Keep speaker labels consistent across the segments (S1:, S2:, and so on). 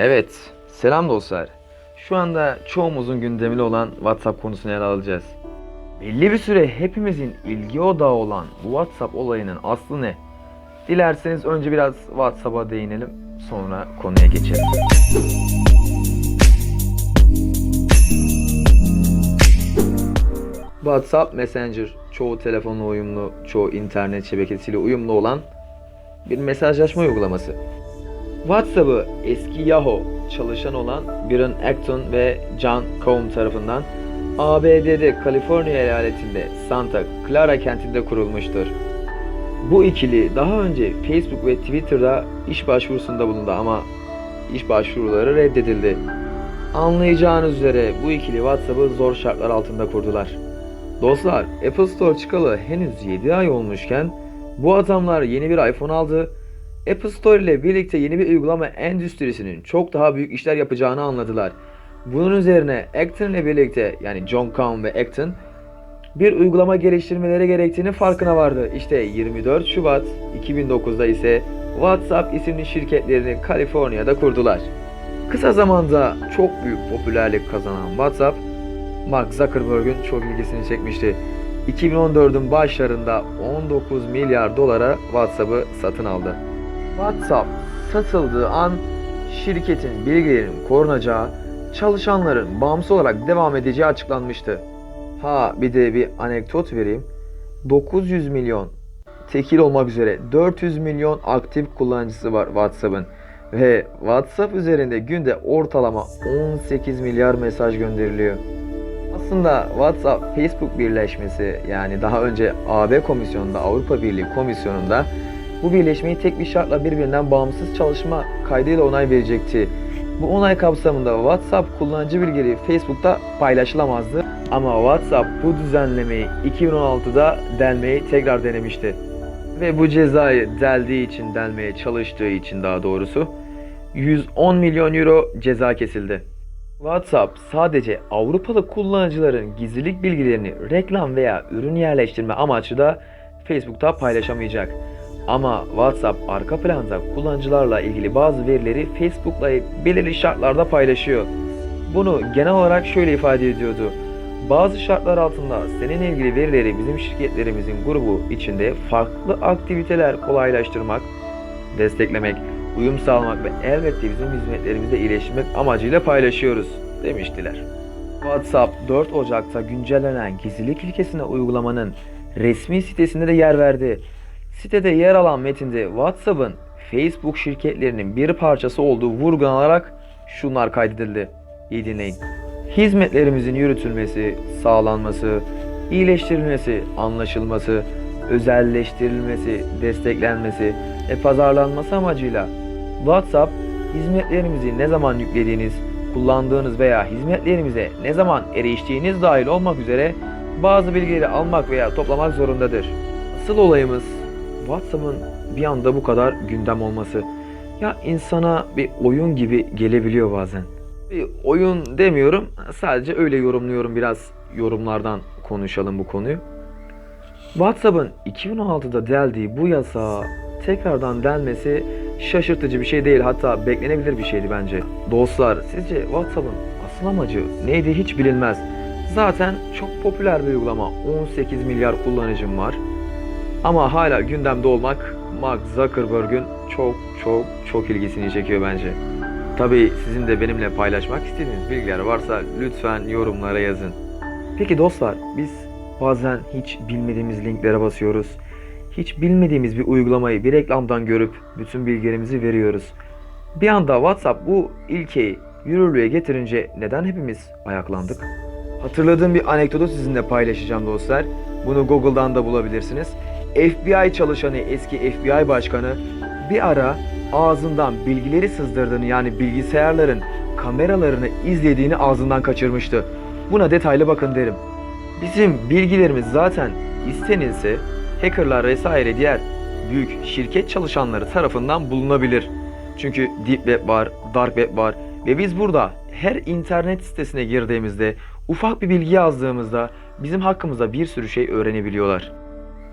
S1: Evet, selam dostlar. Şu anda çoğumuzun gündeminde olan WhatsApp konusunu ele alacağız. Belli bir süre hepimizin ilgi odağı olan bu WhatsApp olayının aslı ne? Dilerseniz önce biraz WhatsApp'a değinelim, sonra konuya geçelim. WhatsApp Messenger çoğu telefonla uyumlu, çoğu internet şebekesiyle uyumlu olan bir mesajlaşma uygulaması. WhatsApp'ı eski Yahoo çalışan olan Brian Acton ve John Combe tarafından ABD'de Kaliforniya eyaletinde Santa Clara kentinde kurulmuştur. Bu ikili daha önce Facebook ve Twitter'da iş başvurusunda bulundu ama iş başvuruları reddedildi. Anlayacağınız üzere bu ikili WhatsApp'ı zor şartlar altında kurdular. Dostlar, Apple Store çıkalı henüz 7 ay olmuşken bu adamlar yeni bir iPhone aldı. Apple Store ile birlikte yeni bir uygulama endüstrisinin çok daha büyük işler yapacağını anladılar. Bunun üzerine Acton ile birlikte yani John Kahn ve Acton bir uygulama geliştirmeleri gerektiğini farkına vardı. İşte 24 Şubat 2009'da ise WhatsApp isimli şirketlerini Kaliforniya'da kurdular. Kısa zamanda çok büyük popülerlik kazanan WhatsApp, Mark Zuckerberg'ün çok ilgisini çekmişti. 2014'ün başlarında 19 milyar dolara WhatsApp'ı satın aldı. WhatsApp satıldığı an şirketin bilgilerinin korunacağı, çalışanların bağımsız olarak devam edeceği açıklanmıştı. Ha bir de bir anekdot vereyim. 900 milyon tekil olmak üzere 400 milyon aktif kullanıcısı var WhatsApp'ın. Ve WhatsApp üzerinde günde ortalama 18 milyar mesaj gönderiliyor. Aslında WhatsApp Facebook birleşmesi yani daha önce AB Komisyonu'nda Avrupa Birliği Komisyonu'nda bu birleşmeyi tek bir şartla birbirinden bağımsız çalışma kaydıyla onay verecekti. Bu onay kapsamında WhatsApp kullanıcı bilgileri Facebook'ta paylaşılamazdı. Ama WhatsApp bu düzenlemeyi 2016'da delmeyi tekrar denemişti. Ve bu cezayı deldiği için, delmeye çalıştığı için daha doğrusu 110 milyon euro ceza kesildi. WhatsApp sadece Avrupalı kullanıcıların gizlilik bilgilerini reklam veya ürün yerleştirme amaçlı da Facebook'ta paylaşamayacak. Ama WhatsApp arka planda kullanıcılarla ilgili bazı verileri Facebook'la belirli şartlarda paylaşıyor. Bunu genel olarak şöyle ifade ediyordu. Bazı şartlar altında seninle ilgili verileri bizim şirketlerimizin grubu içinde farklı aktiviteler kolaylaştırmak, desteklemek, uyum sağlamak ve elbette bizim hizmetlerimizle iyileştirmek amacıyla paylaşıyoruz demiştiler. WhatsApp 4 Ocak'ta güncellenen gizlilik ilkesine uygulamanın resmi sitesinde de yer verdi. Sitede yer alan metinde WhatsApp'ın Facebook şirketlerinin bir parçası olduğu vurgulanarak şunlar kaydedildi. İyi dinleyin. Hizmetlerimizin yürütülmesi, sağlanması, iyileştirilmesi, anlaşılması, özelleştirilmesi, desteklenmesi ve pazarlanması amacıyla WhatsApp hizmetlerimizi ne zaman yüklediğiniz, kullandığınız veya hizmetlerimize ne zaman eriştiğiniz dahil olmak üzere bazı bilgileri almak veya toplamak zorundadır. Asıl olayımız WhatsApp'ın bir anda bu kadar gündem olması. Ya insana bir oyun gibi gelebiliyor bazen. Bir oyun demiyorum, sadece öyle yorumluyorum biraz yorumlardan konuşalım bu konuyu. WhatsApp'ın 2016'da deldiği bu yasağa tekrardan delmesi şaşırtıcı bir şey değil hatta beklenebilir bir şeydi bence. Dostlar sizce WhatsApp'ın asıl amacı neydi hiç bilinmez. Zaten çok popüler bir uygulama 18 milyar kullanıcım var. Ama hala gündemde olmak Mark Zuckerberg'ün çok çok çok ilgisini çekiyor bence. Tabii sizin de benimle paylaşmak istediğiniz bilgiler varsa lütfen yorumlara yazın. Peki dostlar biz bazen hiç bilmediğimiz linklere basıyoruz. Hiç bilmediğimiz bir uygulamayı bir reklamdan görüp bütün bilgilerimizi veriyoruz. Bir anda WhatsApp bu ilkeyi yürürlüğe getirince neden hepimiz ayaklandık? Hatırladığım bir anekdotu sizinle paylaşacağım dostlar. Bunu Google'dan da bulabilirsiniz. FBI çalışanı eski FBI başkanı bir ara ağzından bilgileri sızdırdığını yani bilgisayarların kameralarını izlediğini ağzından kaçırmıştı. Buna detaylı bakın derim. Bizim bilgilerimiz zaten istenilse hackerlar vesaire diğer büyük şirket çalışanları tarafından bulunabilir. Çünkü Deep Web var, Dark Web var ve biz burada her internet sitesine girdiğimizde ufak bir bilgi yazdığımızda bizim hakkımızda bir sürü şey öğrenebiliyorlar.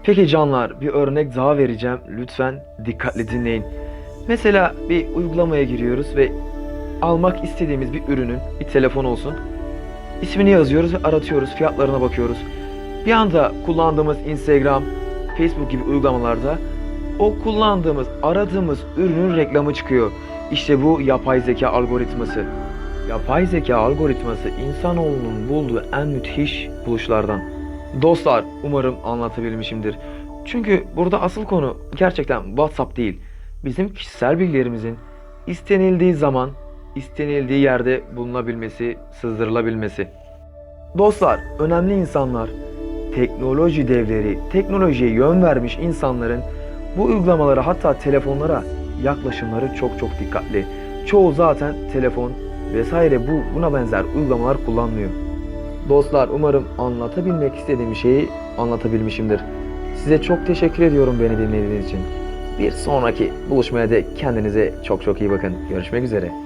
S1: Peki canlar bir örnek daha vereceğim. Lütfen dikkatli dinleyin. Mesela bir uygulamaya giriyoruz ve almak istediğimiz bir ürünün bir telefon olsun. İsmini yazıyoruz ve aratıyoruz, fiyatlarına bakıyoruz. Bir anda kullandığımız Instagram, Facebook gibi uygulamalarda o kullandığımız, aradığımız ürünün reklamı çıkıyor. İşte bu yapay zeka algoritması. Yapay zeka algoritması insanoğlunun bulduğu en müthiş buluşlardan. Dostlar, umarım anlatabilmişimdir. Çünkü burada asıl konu gerçekten WhatsApp değil. Bizim kişisel bilgilerimizin istenildiği zaman, istenildiği yerde bulunabilmesi, sızdırılabilmesi. Dostlar, önemli insanlar, teknoloji devleri, teknolojiye yön vermiş insanların bu uygulamalara hatta telefonlara yaklaşımları çok çok dikkatli. Çoğu zaten telefon vesaire bu buna benzer uygulamalar kullanmıyor. Dostlar umarım anlatabilmek istediğim şeyi anlatabilmişimdir. Size çok teşekkür ediyorum beni dinlediğiniz için. Bir sonraki buluşmaya dek kendinize çok çok iyi bakın. Görüşmek üzere.